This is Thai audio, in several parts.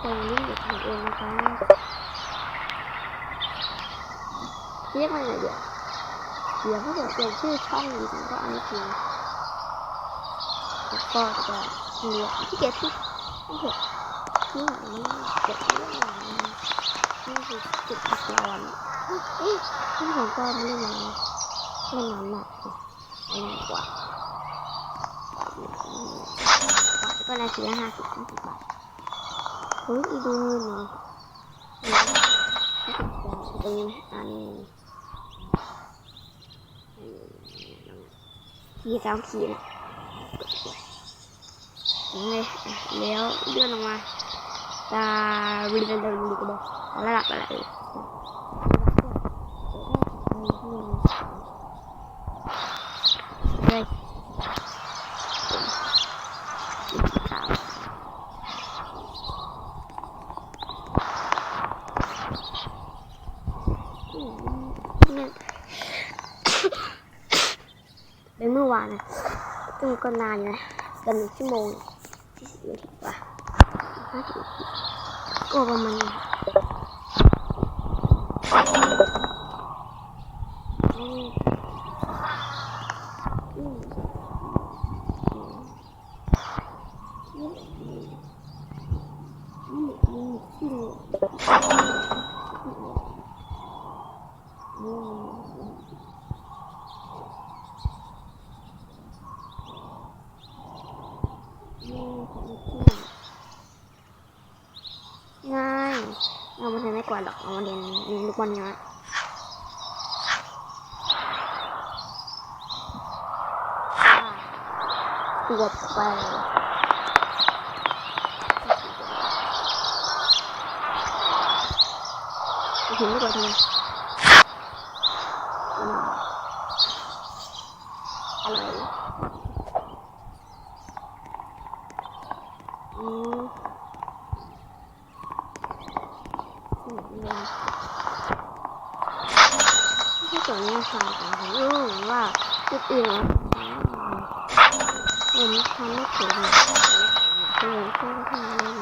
คนนี้เด็กทำเองนะคะเรียกมันอะไรเดี๋ยวเดี๋ยวถ้าเกิดเปลี่ยนชื่อช่องอีกมันก็อันนี้จริงแล้วก็จะเรียกที่เก็บที่ที่เก็บที่ไหนเก็บเรื่ไรนี่คือจุดพักรอนเอ๊ะที่ผมก็ไม่เล่นน้ำเล่นน้ำหนักอันนี้กว่าก็นาทีละห้าสิบห้าสิบบาท เฮ้ยอีดูเงินนี่ตรงนี้อันนี้ขี่สามขีดเลยแล้วเลื่อนลงมาตาวิลเลนเดอร์ลิกบอกระดับอะไรเลยขาวเนี่ยเป็นเมื่อวานนะ ซึ่งก็นานอยู่นะกันหนึ่งชั่วโมงที่สิบนาทีกว่าห้าสิบนาทีก็ประมาณนี้อืมอืมอืมอืมอืมอืมอืม ง่ายเอามาใช้ไม่กวาด หรอกเอาเรียนเรียนลูกบอลเนี้ยตัวไปถึงไม่กวาดทำไมอืมอะไรอืม อืม นี้ค่ะแต่ผมรู้ว่าจุดอื่นผมทำไม่ถึงเลยคือแค่ทำเล่น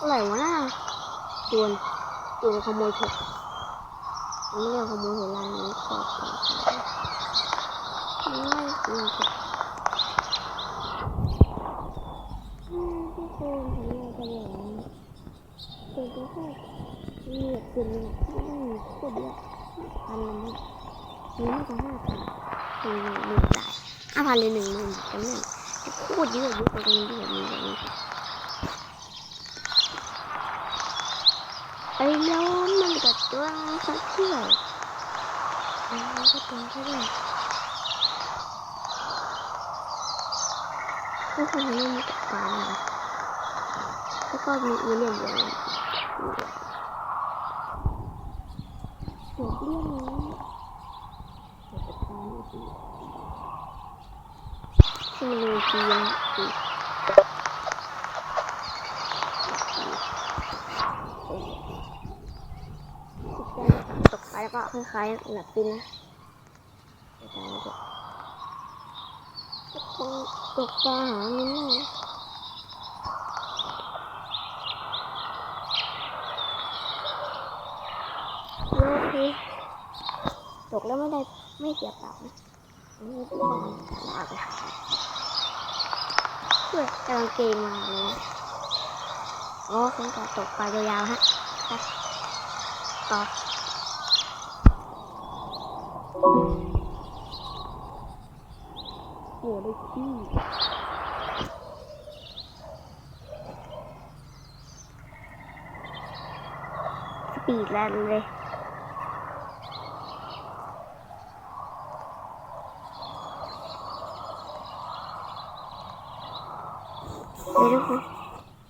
อะไรวะน่ะตัวนตัวขโมยเผ็ดไม่เรียกขโมยเห็นร้านนี้ขอบคุณไม่เรียกเผ็ด อืมที่โคนทำอะไรกันอย่างนี้ เป็นตัวแค่เนเลยที่ไม่มีโคตรเยอะพันละมั้งมีน่าจะห้าพันหนึ่งหมื่นได้ห้าพันเลยหนึ่งหมื่นจำได้โคตรเยอะเยอะกว่าตรงนี้แบบมีแบบนี้ไอ้แล้วมันกับตัวสักเที่ยวอันนี้ก็ตัวแค่ไหนก็คนนี้มีกับปลาแล้วก็มีอีเลี่ยนอยู่ นะหัวเลี้ยงนี้หัวกับปลาไม่ดีที่มันมีทีนะอีกตกไปแล้วก็คล้ายๆหลับปินะแต่ตายแล้วก็คงตกปลาหาเงินได้ นะโลเคตกแล้วไม่ได้ไม่เสียเปล่านะอันนี้เป็นความสะอาดนะเพื่อกำลังเกงมาเลยนะอ๋อคงจะตกปลายาวๆฮะไปต่อโอ้ได้ที่สปีดแลนเลย เดี๋ยวทุกคน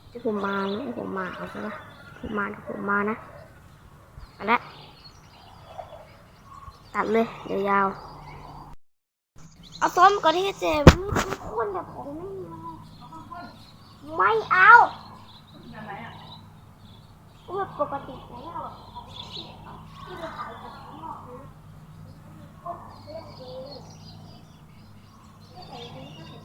เดี๋ยวผมมานะเดี๋ยวผมมาเอาใช่ปะผมมาผมมานะไปล้วตัดเลยยยาวๆเอาซ้อมก่อนที่จะเจ็บทุกคนแบบผมไม่มาไม่เอาว่าปกติไหนเอาอะที่เราขายจากข้างนอกนะโอ๊ะเรื่องจริงไม่ใส่ดีก็เห็น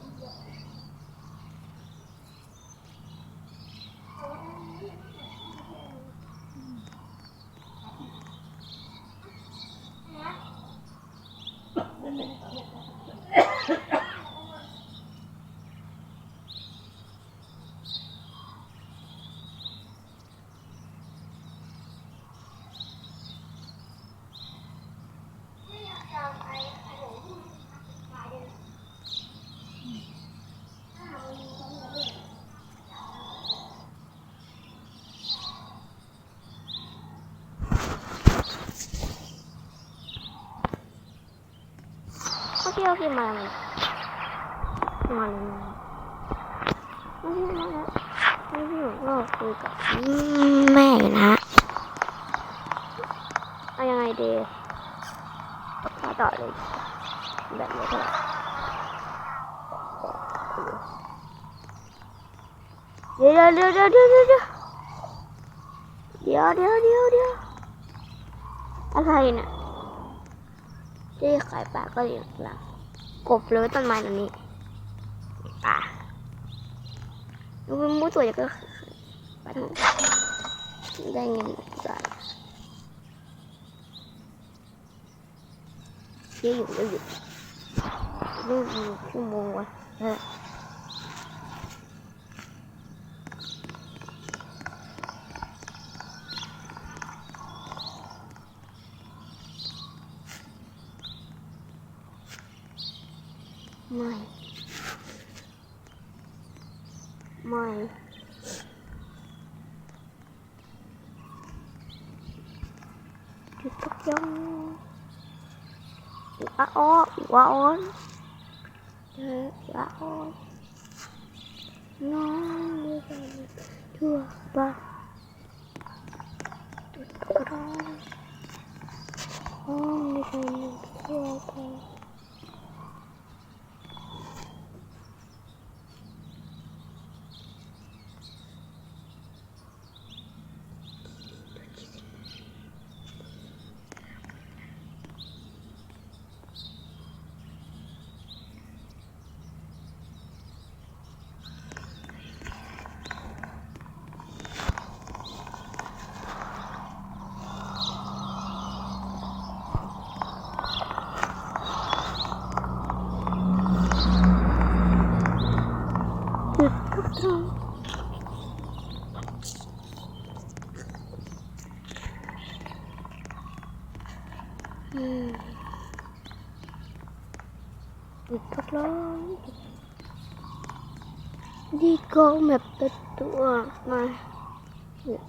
ที่มาเลยมาเลยมาเลยมาเลยมาเลยก็คุยกับแม่นะเอายังไงดีต่อต่อเลยแบบนี้เท่าไหร่เดี๋ยวเดี๋ยวเดี๋ยวเดี๋ยวเดี๋ยวเดี๋ยวเดี๋ยวเดี๋ยวเดี๋ยวเดี๋ยวอะไรเนี่ยที่ขายปลาก็อยู่หลัง กบเลยต้นไม้ตรงนี้ป่าดูเป็นมูตัวใหญ่ก็ไปทางได้เงินก่อนเยอะอยู่เยอะอยู่รูปอยู่ชั่วโมงวะ ไม่จุดทุกยงว้าอ้อว้าอ้อนเธอว้าอ้อนน้องไม่เคยทั่วบ้านจุดกระรองน้องไม่เคยทั่วบ้าน Thật lắm Đi cô mẹp tật tụa mà.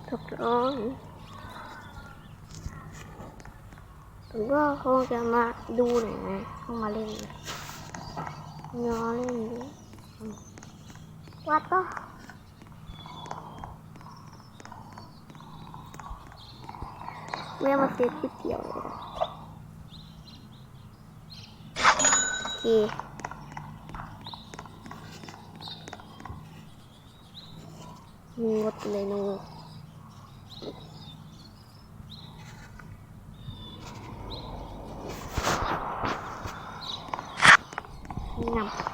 Thật lắm Đừng có không cho mà đu này này. Không mà lên này. Nhỏ lên nữa Guapo. Voy a hacer pipi que ¿Qué? No tengo. Yeah. No.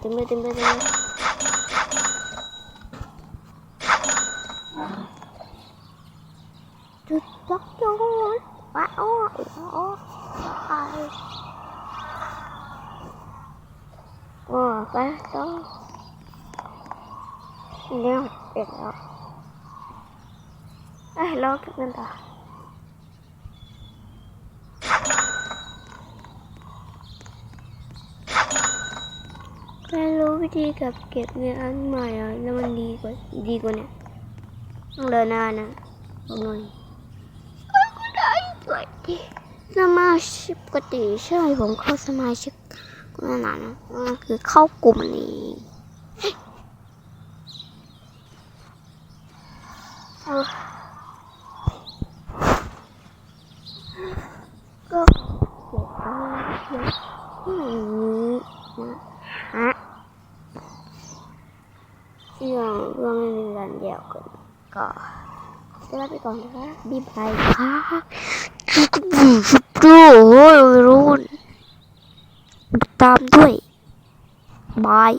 เต็มเลยเต็มเลยเต็มเลยเต็มเลยจุดล็อกโยนว้าวว้าวไปโอ้ไปต่อเนี่ยเอ็ดแล้วเอ้ยรอกันต่อ แค่รู้ วิธีกับเก็บเงินอันใหม่อะแล้วมันดีกว่าดีกว่าเนี่ยต้องเดินหน้านะบอกหน่อยเอ้ยก็ได้ด้วยดิสมาชิกปกติใช่ผมเข้าสมาชิกก็นานนะคือเข้ากลุ่มนี้ก็เก็บเอาไว้อย่างนี้นะ ฮะ เรื่างเรื่องไม่มีการเดียวกันก็จะลาไปก่อนนะคะบีบายค่ะจุกบุจุกดูโอ้ยรุ่นตามด้วยบาย